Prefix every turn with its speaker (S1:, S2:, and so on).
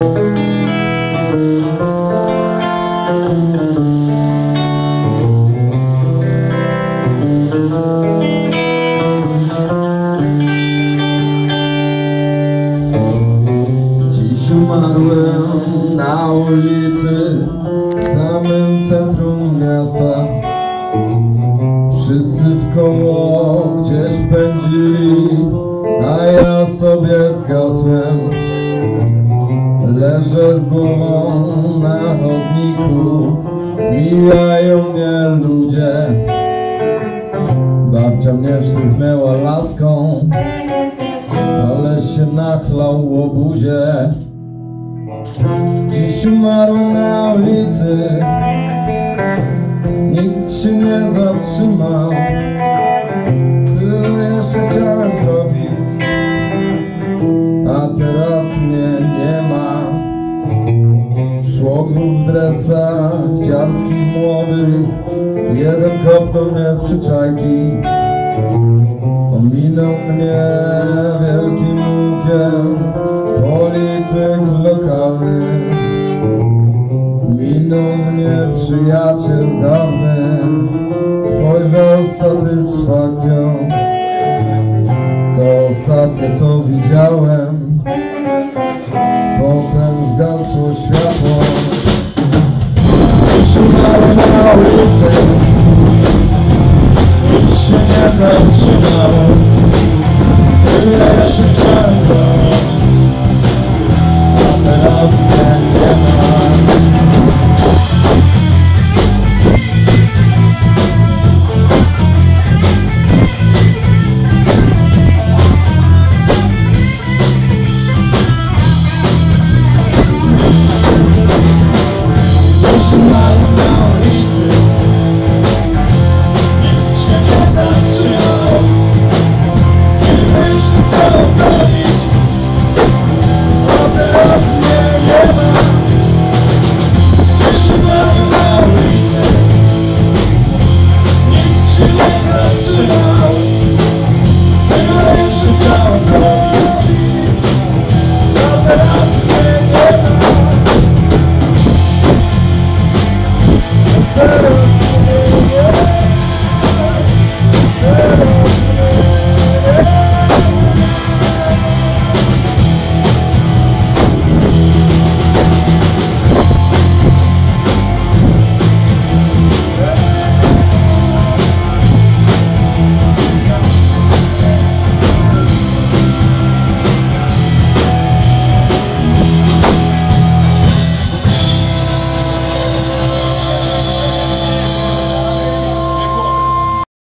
S1: Dziś umarłem na ulicy w samym centrum miasta. Wszyscy w koło Leżę z głową na chodniku, mijają mnie ludzie. Babcia mnie szturchnęła laską ale się nachlał łobuzie Dziś umarłem na ulicy Nikt się nie zatrzymał dwóch w dresach, ciarskich młodych Jeden kopnął mnie w przyczajki. Ominął mnie wielkim łukiem polityk lokalny. Minął mnie przyjaciel dawny. Spojrzał z satysfakcją. To ostatnie co widziałem Never